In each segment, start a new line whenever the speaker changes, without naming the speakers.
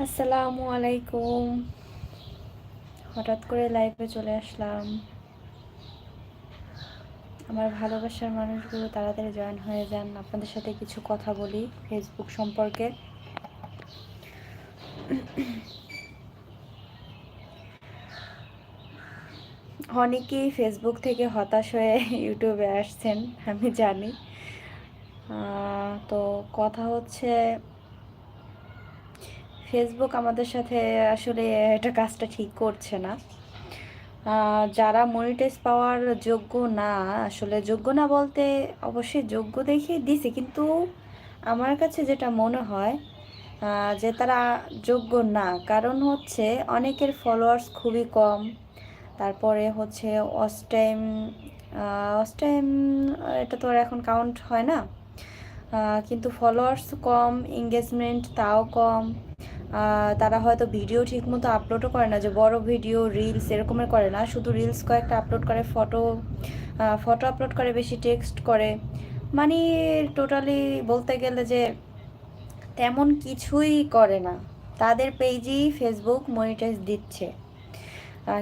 আসসালামু আলাইকুম। হঠাৎ করে লাইভে চলে আসলাম। আমার ভালোবাসার মানুষগুলো তাড়াতাড়ি জয়েন হয়ে যান। আপনাদের সাথে কিছু কথা বলি ফেসবুক সম্পর্কে। অনেকেই ফেসবুক থেকে হতাশ হয়ে ইউটিউবে আসছেন, আমি জানি। তো কথা হচ্ছে ফেসবুক আমাদের সাথে আসলে এটা কাজটা ঠিক করছে না। যারা মনিটাইজ পাওয়ার যোগ্য না, আসলে যোগ্য না বলতে অবশ্যই যোগ্য দেখে দিছে, কিন্তু আমার কাছে যেটা মনে হয় যে তারা যোগ্য না, কারণ হচ্ছে অনেকের ফলোয়ার্স খুবই কম, তারপরে হচ্ছে অস্টাইম অস্টাইম এটা তো আর এখন কাউন্ট হয় না কিন্তু ফলোয়ার্স কম এঙ্গেজমেন্ট তাও কম তারা হয়তো ভিডিও ঠিকমতো আপলোডও করে না, যে বড় ভিডিও রিলস এরকমের করে না। শুধু রিলস কয়েকটা আপলোড করে ফটো ফটো আপলোড করে, বেশি টেক্সট করে। মানে টোটালি বলতে গেলে যে তেমন কিছুই করে না। তাদের পেজেই ফেসবুক মনিটাইজ দিচ্ছে।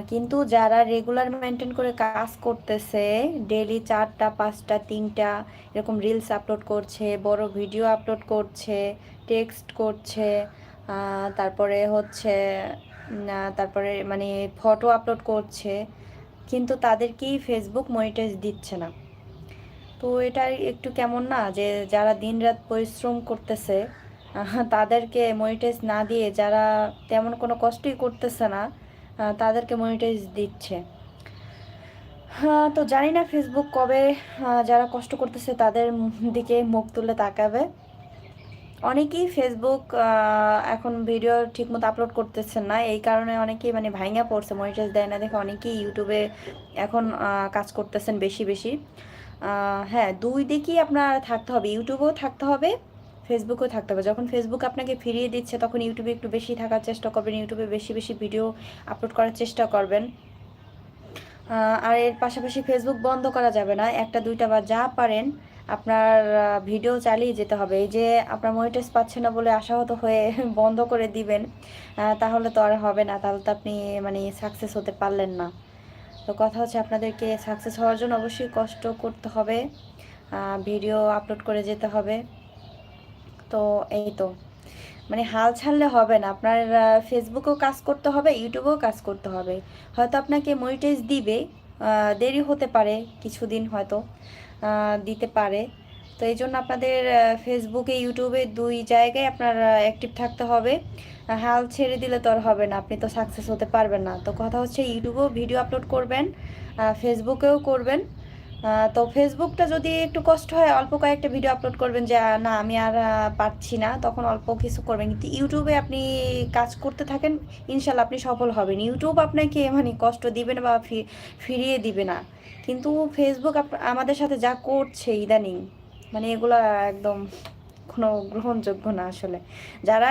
কিন্তু যারা রেগুলার মেনটেন করে কাজ করতেছে ডেলি চারটা, পাঁচটা, তিনটা, এরকম রিলস আপলোড করছে, বড় ভিডিও আপলোড করছে টেক্সট করছে তারপরে হচ্ছে তারপরে মানে ফটো আপলোড করছে, কিন্তু তাদেরকেই ফেসবুক মনিটাইজ দিচ্ছে না। তো এটা একটু কেমন না যে যারা দিনরাত পরিশ্রম করতেছে তাদেরকে মনিটাইজ না দিয়ে যারা তেমন কোনো কষ্টই করতেছে না তাদেরকে মনিটাইজ দিচ্ছে। তো জানি না ফেসবুক কবে যারা কষ্ট করতেছে তাদের দিকে মুখ তুলে তাকাবে। অনেকেই ফেসবুক এখন ভিডিও ঠিকমতো আপলোড করতেছেন না। এই কারণে অনেকেই মানে ভাইঙা পড়ছে মনিটাইজ দেয় না। দেখে, অনেকেই ইউটিউবে এখন কাজ করতেছেন বেশি বেশি। হ্যাঁ দুই দিকেই আপনার থাকতে হবে। ইউটিউবেও থাকতে হবে ফেসবুকেও থাকতে হবে। যখন ফেসবুক আপনাকে ফিরিয়ে দিচ্ছে, তখন ইউটিউবে একটু বেশি থাকার চেষ্টা করবেন। ইউটিউবে বেশি বেশি ভিডিও আপলোড করার চেষ্টা করবেন। আর এর পাশাপাশি ফেসবুক বন্ধ করা যাবে না। একটা, দুইটা বা যা পারেন আপনার ভিডিও চালিয়ে যেতে হবে। এই যে আপনার মনিটাইজ পাচ্ছে না বলে আশাহত হয়ে বন্ধ করে দিবেন তাহলে তো আর হবে না। তাহলে তো আপনি মানে সাকসেস হতে পারলেন না। তো কথা হচ্ছে আপনাদেরকে সাকসেস হওয়ার জন্য অবশ্যই কষ্ট করতে হবে ভিডিও আপলোড করে যেতে হবে। তো এই তো। মানে হাল ছাড়লে হবে না। আপনার ফেসবুকেও কাজ করতে হবে ইউটিউবেও কাজ করতে হবে। হয়তো আপনাকে মনিটাইজ দিবে দেরি হতে পারে কিছুদিন হয়তো। দিতে পারে। তো এই জন্য আপনাদের ফেসবুকে ইউটিউবে দুই জায়গায় আপনার অ্যাক্টিভ থাকতে হবে। হাল ছেড়ে দিলে তো আর হবে না, আপনি তো সাকসেস হতে পারবেন না। তো কথা হচ্ছে ইউটিউবেও ভিডিও আপলোড করবেন ফেসবুকেও করবেন। তো ফেসবুকটা যদি একটু কষ্ট হয়, অল্প কয়েকটা ভিডিও আপলোড করবেন যে না, আমি আর পারছি না। তখন অল্প কিছু করবেন। কিন্তু ইউটিউবে আপনি কাজ করতে থাকেন, ইনশাল্লাহ আপনি সফল হবেন। ইউটিউব আপনাকে মানে কষ্ট দিবে না বা ফিরিয়ে দিবে না। কিন্তু ফেসবুক আমাদের সাথে যা করছে ইদানিং মানে এগুলা একদম কোনো গ্রহণযোগ্য না আসলে। যারা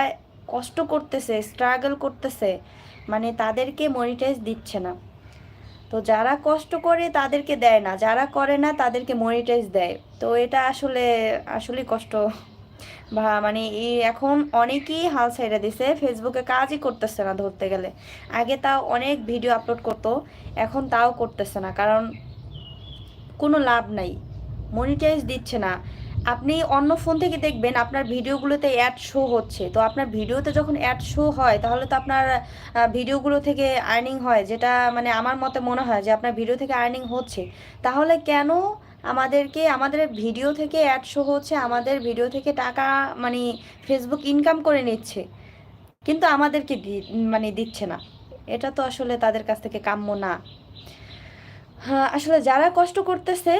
কষ্ট করতেছে স্ট্রাগল করতেছে মানে তাদেরকে মনিটাইজ দিচ্ছে না। তো যারা কষ্ট করে তাদেরকে দেয় না, যারা করে না তাদেরকে মনিটাইজ দেয়। তো এটা আসলে, আসলেই কষ্ট। বা মানে এই এখন অনেকেই হাল ছেড়ে দিছে ফেসবুকে কাজই করতেছে না ধরতে গেলে। আগে তাও অনেক ভিডিও আপলোড করতো, এখন তাও করতেছে না। কারণ কোনো লাভ নাই। মনিটাইজ দিচ্ছে না। আপনি অন্য ফোন থেকে দেখবেন আপনার ভিডিওগুলোতে অ্যাড শো হচ্ছে। তো আপনার ভিডিওতে যখন অ্যাড শো হয়, তাহলে তো আপনার ভিডিওগুলো থেকে আর্নিং হয়, যেটা মানে আমার মতে মনে হয় যে আপনার ভিডিও থেকে আর্নিং হচ্ছে। তাহলে কেন আমাদেরকে, আমাদের ভিডিও থেকে অ্যাড শো হচ্ছে, আমাদের ভিডিও থেকে টাকা মানে ফেসবুক ইনকাম করে নিচ্ছে? কিন্তু আমাদেরকে মানে দিচ্ছে না। এটা তো আসলে তাদের কাছ থেকে কাম্য না। হ্যাঁ আসলে যারা কষ্ট করতেছে,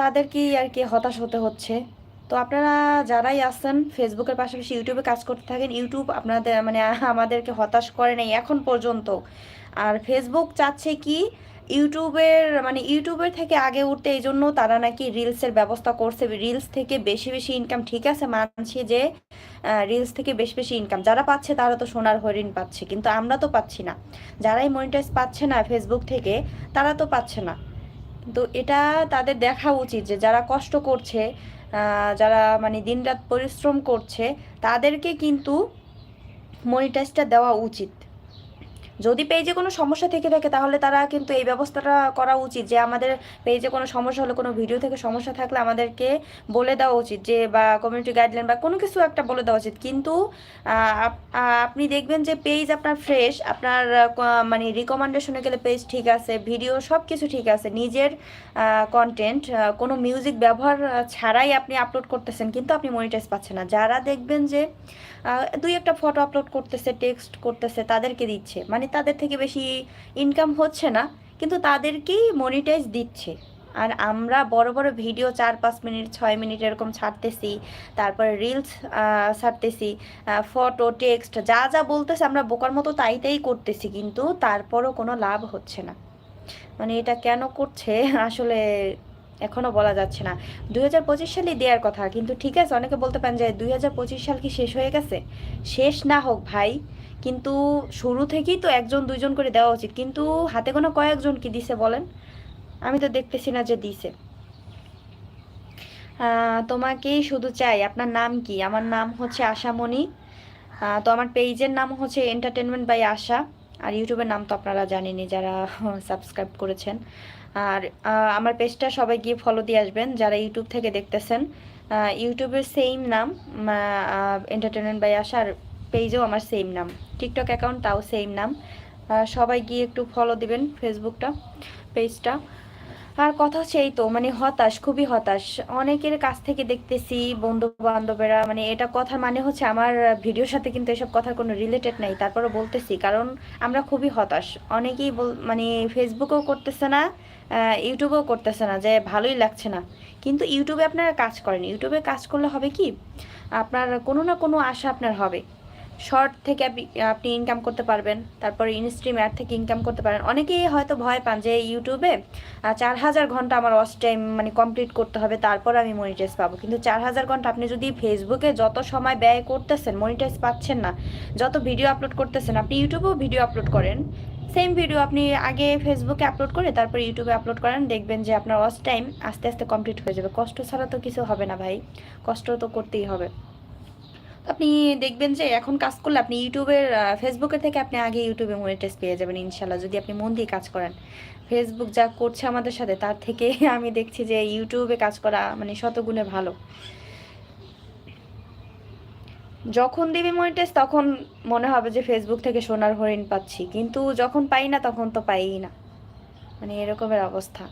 তাদেরকেই আর কি হতাশ হতে হচ্ছে। তো আপনারা যারাই আছেন, ফেসবুকের পাশাপাশি ইউটিউবে কাজ করতে থাকেন, ইউটিউব আপনাদের মানে আমাদেরকে হতাশ করে নাই এখন পর্যন্ত। আর ফেসবুক চাচ্ছে কি, ইউটিউবের মানে ইউটিউবের থেকে আগে উঠতে এই জন্য তারা নাকি রিলসের ব্যবস্থা করছে। রিলস থেকে বেশি বেশি ইনকাম ঠিক আছে মানছি যে রিলস থেকে বেশি বেশি ইনকাম যারা পাচ্ছে তারা তো সোনার হরিণ পাচ্ছে, কিন্তু আমরা তো পাচ্ছি না। যারাই মনিটাইজ পাচ্ছে না ফেসবুক থেকে, তারা তো পাচ্ছে না। তো এটা তাদের দেখা উচিত যে, যারা কষ্ট করছে যারা মানে দিনরাত পরিশ্রম করছে তাদেরকে কিন্তু মনিটাইজটা দেওয়া উচিত। যদি পেজে কোনো সমস্যা থেকে থাকে, তাহলে তারা কিন্তু এই ব্যবস্থাটা করা উচিত। যে আমাদের পেজে কোনো সমস্যা হলে, কোনো ভিডিও থেকে সমস্যা থাকলে আমাদেরকে বলে দেওয়া উচিত, যে বা কমিউনিটি গাইডলাইন বা কোনো কিছু একটা বলে দেওয়া উচিত। কিন্তু আপনি দেখবেন যে পেজ আপনার ফ্রেশ আপনার মানে রিকমেন্ডেশনে গেলে পেজ ঠিক আছে ভিডিও সব কিছু ঠিক আছে, নিজের কন্টেন্ট কোনো মিউজিক ব্যবহার ছাড়াই আপনি আপলোড করতেছেন, কিন্তু আপনি মনিটাইজ পাচ্ছেন না। যারা দেখবেন যে দুই একটা ফটো আপলোড করতেছে টেক্সট করতেছে, তাদেরকে দিচ্ছে। মানে তাদের থেকে বেশি ইনকাম হচ্ছে না, কিন্তু তাদেরকেই মনিটাইজ দিচ্ছে। আর আমরা বড় বড় ভিডিও চার পাঁচ মিনিট, ছয় মিনিট এরকম ছাড়তেছি, তারপরে রিলস ছাড়তেছি ফটো টেক্সট যা যা বলতেছে আমরা বোকার মতো তাই তাই করতেছি, কিন্তু তারপরও কোনো লাভ হচ্ছে না। মানে এটা কেন করছে আসলে এখনও বলা যাচ্ছে না। দুই হাজার পঁচিশ সালে দেওয়ার কথা, কিন্তু ঠিক আছে, অনেকে বলতে পারেন যে দুই হাজার পঁচিশ সাল কি শেষ হয়ে গেছে? শেষ না হোক ভাই কিন্তু শুরু থেকেই তো একজন, দুইজন করে দেওয়া উচিত। কিন্তু হাতে কোনো কয়েকজন কি দিছে বলেন? আমি তো দেখতেছি না যে দিছে। তোমাকেই শুধু চাই, আপনার নাম কি? আমার নাম হচ্ছে আশামণি। তো আমার পেজের নাম হচ্ছে এন্টারটেনমেন্ট বাই আশা আর ইউটিউবের নাম তো আপনারা জানেনই যারা সাবস্ক্রাইব করেছেন। আর আমার পেজটা সবাই গিয়ে ফলো দিয়ে আসবেন, যারা ইউটিউব থেকে দেখতেছেন। ইউটিউবের সেম নাম এন্টারটেনমেন্ট বাই আশা আর পেজও আমার সেম নাম। টিকটক অ্যাকাউন্ট তাও সেম নাম। সবাই গিয়ে একটু ফলো দিবেন ফেসবুকটা, পেজটা। আর কথা সেই তো মানে হতাশ, খুবই হতাশ। অনেকের কাছ থেকে দেখতেছি বন্ধু বান্ধবেরা মানে এটা কথার মানে হচ্ছে আমার ভিডিওর সাথে কিন্তু এসব কথার কোনো রিলেটেড নেই তারপরে বলতেছি, কারণ আমরা খুবই হতাশ। অনেকেই বল মানে ফেসবুকেও করতেছে না ইউটিউবেও করতেছে না, যে ভালোই লাগছে না। কিন্তু ইউটিউবে আপনারা কাজ করেন, ইউটিউবে কাজ করলে হবে কি? আপনার কোনো না কোনো আশা আপনার হবে। শর্ট থেকে আপনি ইনকাম করতে পারবেন, তারপরে ইনস্ট্রিম অ্যাড থেকে ইনকাম করতে পারেন। অনেকেই হয়তো ভয় পান যে ইউটিউবে চার হাজার ঘণ্টা আমার ওয়াচ টাইম মানে কমপ্লিট করতে হবে, তারপর আমি মনিটাইজ পাবো। কিন্তু চার হাজার ঘণ্টা আপনি যদি ফেসবুকে যত সময় ব্যয় করতেছেন মনিটাইজ পাচ্ছেন না, যত ভিডিও আপলোড করতেছেন, আপনি ইউটিউবেও ভিডিও আপলোড করেন। সেম ভিডিও আপনি আগে ফেসবুকে আপলোড করে, তারপর ইউটিউবে আপলোড করেন, দেখবেন যে আপনার ওয়াচ টাইম আস্তে আস্তে কমপ্লিট হয়ে যাবে। কষ্ট ছাড়া তো কিছু হবে না ভাই, কষ্ট তো করতেই হবে। আপনি দেখবেন যে এখন কাজ করলে আপনি ইউটিউবের ফেসবুকের থেকে আপনি আগে ইউটিউবে মনিটাইজ পেয়ে যাবেন ইনশাল্লাহ যদি আপনি মন দিয়ে কাজ করেন। ফেসবুক যা করছে আমাদের সাথে, তার থেকে আমি দেখছি যে ইউটিউবে কাজ করা মানে শতগুণে ভালো। যখন দিবি মনিটাইজ তখন মনে হবে যে ফেসবুক থেকে সোনার হরিণ পাচ্ছি। কিন্তু যখন পাই না, তখন তো পাই না। মানে এরকমের অবস্থা।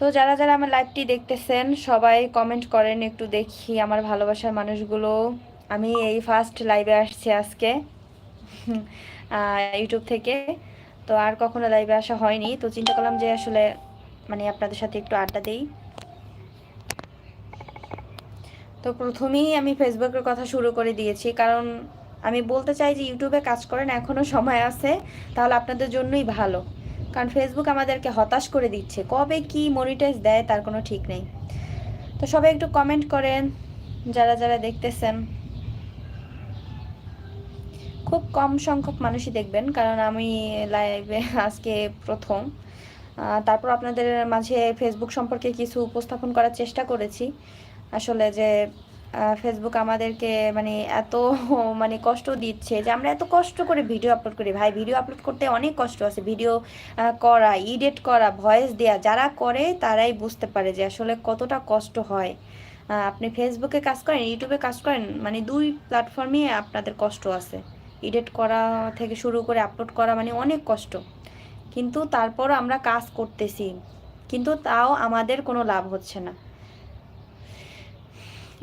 তো যারা যারা আমার লাইভটি দেখতেছেন, সবাই কমেন্ট করেন, একটু দেখি আমার ভালোবাসার মানুষগুলো। আমি এই ফার্স্ট লাইভে আসছি আজকে ইউটিউব থেকে। তো আর কখনো লাইভে আসা হয়নি। তো চিন্তা করলাম যে আসলে মানে আপনাদের সাথে একটু আড্ডা দিই। তো প্রথমেই আমি ফেসবুকের কথা শুরু করে দিয়েছি। কারণ আমি বলতে চাই যে ইউটিউবে কাজ করেন এখনও সময় আছে। তাহলে আপনাদের জন্যই ভালো। কারণ ফেসবুক আমাদেরকে হতাশ করে দিচ্ছে। কবে কি মনিটাইজ দেয় তার কোনো ঠিক নেই। তো সবাই একটু কমেন্ট করেন, যারা যারা দেখতেছেন। খুব কম সংখ্যক মানুষই দেখবেন, কারণ আমি লাইভে আজকে প্রথম। তারপর আপনাদের মাঝে ফেসবুক সম্পর্কে কিছু উপস্থাপন করার চেষ্টা করেছি। আসলে যে ফেসবুক আমাদেরকে মানে এত মানে কষ্ট দিচ্ছে যে আমরা এত কষ্ট করে ভিডিও আপলোড করি। ভাই ভিডিও আপলোড করতে অনেক কষ্ট আছে। ভিডিও করা ইডিট করা ভয়েস দেওয়া যারা করে তারাই বুঝতে পারে যে আসলে কতটা কষ্ট হয়। আপনি ফেসবুকে কাজ করেন ইউটিউবে কাজ করেন মানে দুই প্ল্যাটফর্মে আপনাদের কষ্ট আছে। এডিট করা থেকে শুরু করে আপলোড করা মানে অনেক কষ্ট। কিন্তু তারপর আমরা কাজ করতেছি। কিন্তু তাও আমাদের কোনো লাভ হচ্ছে না।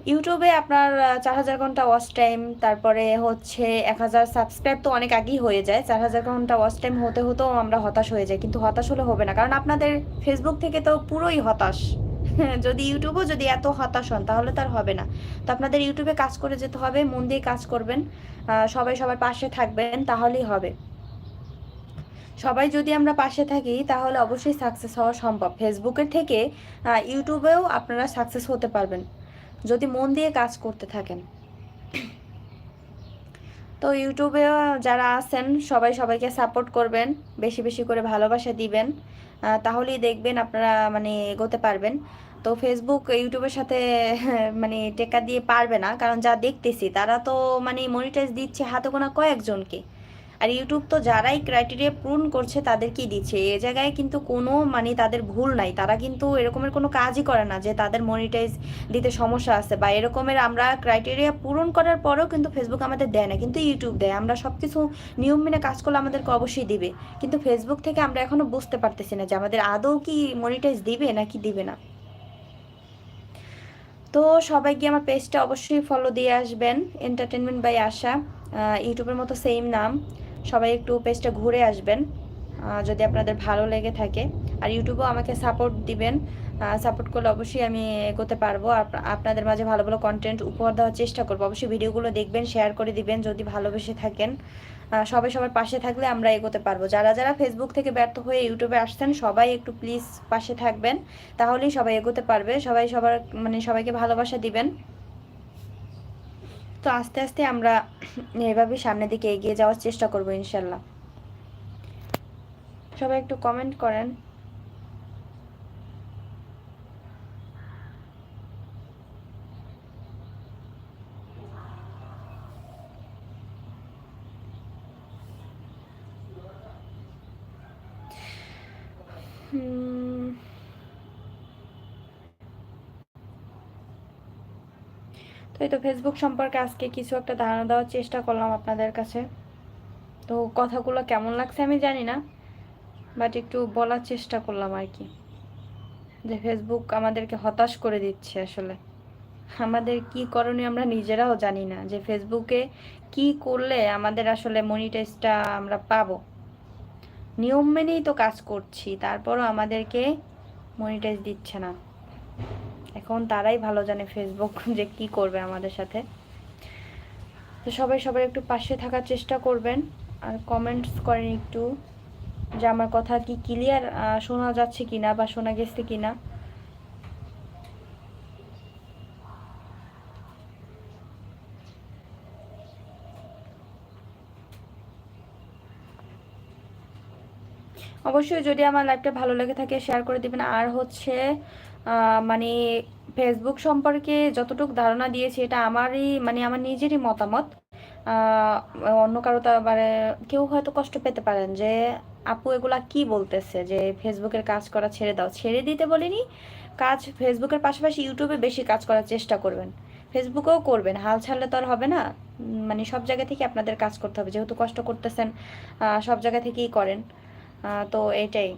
ইউটিউবে আপনার চার হাজার ঘণ্টা ওয়াচ টাইম তারপরে হচ্ছে এক হাজার সাবস্ক্রাইব তো অনেক আগেই হয়ে যায়। চার হাজার ঘণ্টা ওয়াচ টাইম হতে হতেও আমরা হতাশ হয়ে যাই, কিন্তু হতাশ হলে হবে না। কারণ আপনাদের ফেসবুক থেকে তো পুরোই হতাশ। যদি ইউটিউবও যদি এত হতাশ হন, তাহলে তার হবে না। তো আপনাদের ইউটিউবে কাজ করে যেতে হবে, মন দিয়ে কাজ করবেন সবাই সবার পাশে থাকবেন, তাহলেই হবে। সবাই যদি আমরা পাশে থাকি, তাহলে অবশ্যই সাকসেস হওয়া সম্ভব। ফেসবুকের থেকে ইউটিউবেও আপনারা সাকসেস হতে পারবেন। যদি মন দিয়ে কাজ করতে থাকেন। তো ইউটিউবে যারা আছেন, সবাই সবাইকে সাপোর্ট করবেন, বেশি বেশি করে ভালোবাসা দিবেন তাহলেই দেখবেন আপনারা মানে এগোতে পারবেন। তো ফেসবুক ইউটিউবের সাথে মানে টেকা দিয়ে পারবে না, কারণ যা দেখতেছি, তারা তো মানে মনিটাইজ দিচ্ছে হাতে গোনা কয়েকজনকে। আর ইউটিউব তো যারাই ক্রাইটেরিয়া পূরণ করছে তাদেরকেই দিচ্ছে? এ জায়গায় কিন্তু কোনো মানে তাদের ভুল নাই। তারা কিন্তু এরকমের কোনো কাজই করে না যে তাদের মনিটাইজ দিতে সমস্যা আছে বা এরকমের আমরা ক্রাইটেরিয়া পূরণ করার পরেও কিন্তু ফেসবুক আমাদের দেয় না, কিন্তু ইউটিউব দেয়। আমরা সব কিছু নিয়ম মেনে কাজ করলে আমাদেরকে অবশ্যই দিবে। কিন্তু ফেসবুক থেকে আমরা এখনও বুঝতে পারতেছি না যে আমাদের আদৌ কি মনিটাইজ দিবে নাকি দিবে না। তো সবাই গিয়ে আমার পেজটা অবশ্যই ফলো দিয়ে আসবেন। এন্টারটেনমেন্ট বাই আশা ইউটিউবের মতো সেম নাম। সবাই একটু পেজটা ঘুরে আসবেন যদি আপনাদের ভালো লেগে থাকে। আর ইউটিউবেও আমাকে সাপোর্ট দিবেন সাপোর্ট করলে অবশ্যই আমি এগোতে পারব। আপ- আপনাদের মাঝে ভালো ভালো কন্টেন্ট উপহার দেওয়ার চেষ্টা করব। অবশ্যই ভিডিওগুলো দেখবেন শেয়ার করে দিবেন যদি ভালোবেসে থাকেন। সবাই সবার পাশে থাকলে আমরা এগোতে পারব। যারা যারা ফেসবুক থেকে ব্যর্থ হয়ে ইউটিউবে আসছেন, সবাই একটু প্লিজ পাশে থাকবেন, তাহলেই সবাই এগোতে পারবে। সবাই সবার মানে সবাইকে ভালোবাসা দিবেন। তো আস্তে আস্তে আমরা এভাবে সামনের দিকে এগিয়ে যাওয়ার চেষ্টা করব, ইনশাল্লাহ। সবাই একটু কমেন্ট করেন। হুম তো এই তো ফেসবুক সম্পর্কে আজকে কিছু একটা ধারণা দেওয়ার চেষ্টা করলাম আপনাদের কাছে। তো কথাগুলো কেমন লাগছে আমি জানি না বাট একটু বলার চেষ্টা করলাম আর কি। যে ফেসবুক আমাদেরকে হতাশ করে দিচ্ছে আসলে। আমাদের কি করণীয় আমরা নিজেরাও জানি না যে ফেসবুকে কি করলে আমাদের আসলে মনিটাইজটা আমরা পাবো। নিয়ম মেনেই তো কাজ করছি, তারপরও আমাদেরকে মনিটাইজ দিচ্ছে না। এখন তারাই ভালো জানে ফেসবুক যে কি করবে আমাদের সাথে। তো সবাই সবার একটু পাশে থাকার চেষ্টা করবেন। আর কমেন্টস করেন একটু যে আমার কথা কি ক্লিয়ার শোনা যাচ্ছে কিনা বা শোনা গেছে কিনা। অবশ্যই যদি আমার লাইভটা ভালো লেগে থাকে শেয়ার করে দিবেন। আর হচ্ছে মানে ফেসবুক সম্পর্কে যতটুকু ধারণা দিয়েছি, এটা আমারই মানে আমার নিজেরই মতামত। অন্য কারও তো আবার কেউ হয়তো কষ্ট পেতে পারেন যে, আপু, এগুলা কি বলতেছে যে ফেসবুকের কাজ করা ছেড়ে দাও? ছেড়ে দিতে বলিনি, কাজ ফেসবুকের পাশাপাশি ইউটিউবে বেশি কাজ করার চেষ্টা করবেন। ফেসবুকেও করবেন, হাল ছাড়লে তো আর হবে না। মানে সব জায়গা থেকে আপনাদের কাজ করতে হবে, যেহেতু কষ্ট করতেছেন সব জায়গা থেকেই করেন। তো এটাই।